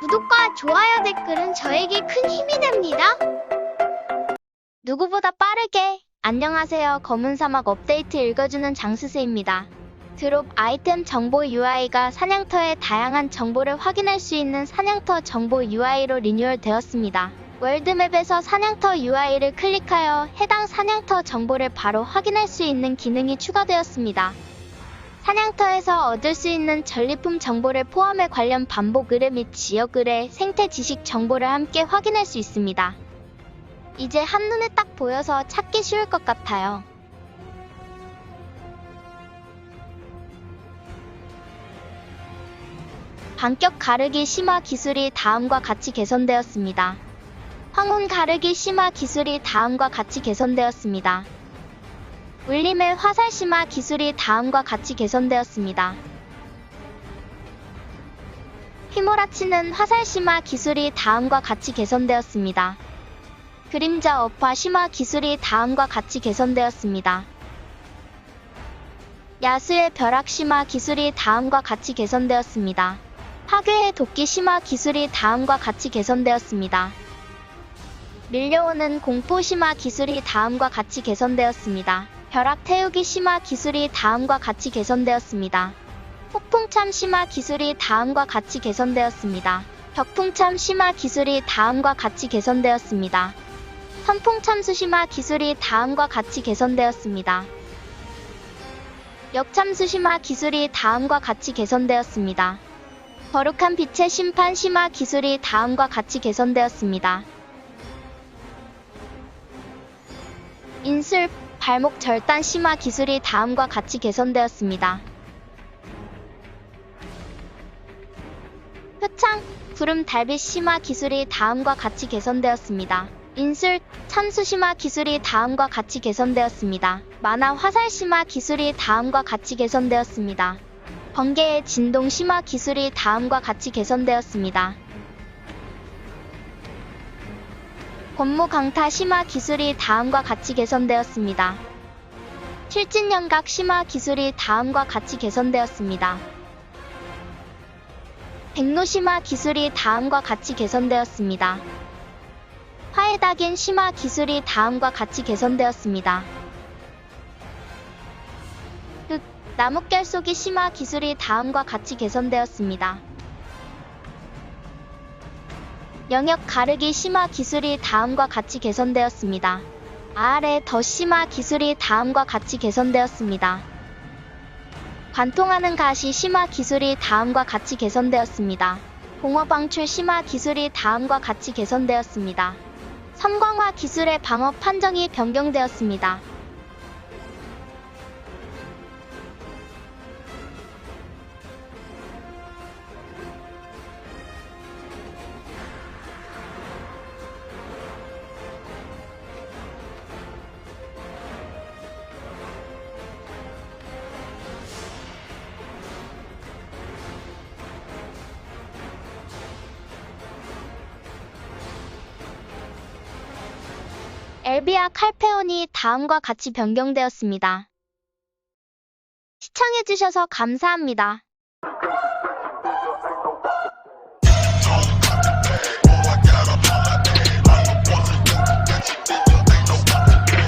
구독과 좋아요 댓글은 저에게 큰 힘이 됩니다. 누구보다 빠르게 안녕하세요 검은 사막 업데이트 읽어주는 장스세입니다. 드롭 아이템 정보 UI가 사냥터의 다양한 정보를 확인할 수 있는 사냥터 정보 UI로 리뉴얼 되었습니다. 월드맵에서 사냥터 UI를 클릭하여 해당 사냥터 정보를 바로 확인할 수 있는 기능이 추가되었습니다. 사냥터에서 얻을 수 있는 전리품 정보를 포함해 관련 반복 의뢰 및 지역 의뢰, 생태 지식 정보를 함께 확인할 수 있습니다. 이제 한눈에 딱 보여서 찾기 쉬울 것 같아요. 반격 가르기 심화 기술이 다음과 같이 개선되었습니다. 황혼 가르기 심화 기술이 다음과 같이 개선되었습니다. 울림의 화살 심화 기술이 다음과 같이 개선되었습니다. 휘몰아치는 화살 심화 기술이 다음과 같이 개선되었습니다. 그림자 업화 심화 기술이 다음과 같이 개선되었습니다. 야수의 벼락 심화 기술이 다음과 같이 개선되었습니다. 파괴의 도끼 심화 기술이 다음과 같이 개선되었습니다. 밀려오는 공포 심화 기술이 다음과 같이 개선되었습니다. 벼락 태우기 심화 기술이 다음과 같이 개선되었습니다. 폭풍참 심화 기술이 다음과 같이 개선되었습니다. 벽풍참 심화 기술이 다음과 같이 개선되었습니다. 선풍참수 심화 기술이 다음과 같이 개선되었습니다. 역참수 심화 기술이 다음과 같이 개선되었습니다. 거룩한 빛의 심판 심화 기술이 다음과 같이 개선되었습니다. 인술, 발목 절단 심화 기술이 다음과 같이 개선되었습니다. 표창, 구름 달빛 심화 기술이 다음과 같이 개선되었습니다. 인술, 참수 심화 기술이 다음과 같이 개선되었습니다. 만화 화살 심화 기술이 다음과 같이 개선되었습니다. 번개의 진동 심화 기술이 다음과 같이 개선되었습니다. 권무 강타 심화 기술이 다음과 같이 개선되었습니다. 실진연각 심화 기술이 다음과 같이 개선되었습니다. 백로 심화 기술이 다음과 같이 개선되었습니다. 화해닥인 심화 기술이 다음과 같이 개선되었습니다. 흑, 나뭇결 속이 심화 기술이 다음과 같이 개선되었습니다. 영역 가르기 심화 기술이 다음과 같이 개선되었습니다. 아래 더 심화 기술이 다음과 같이 개선되었습니다. 관통하는 가시 심화 기술이 다음과 같이 개선되었습니다. 공허 방출 심화 기술이 다음과 같이 개선되었습니다. 섬광화 기술의 방어 판정이 변경되었습니다. 엘비아 칼페온이 다음과 같이 변경되었습니다. 시청해주셔서 감사합니다.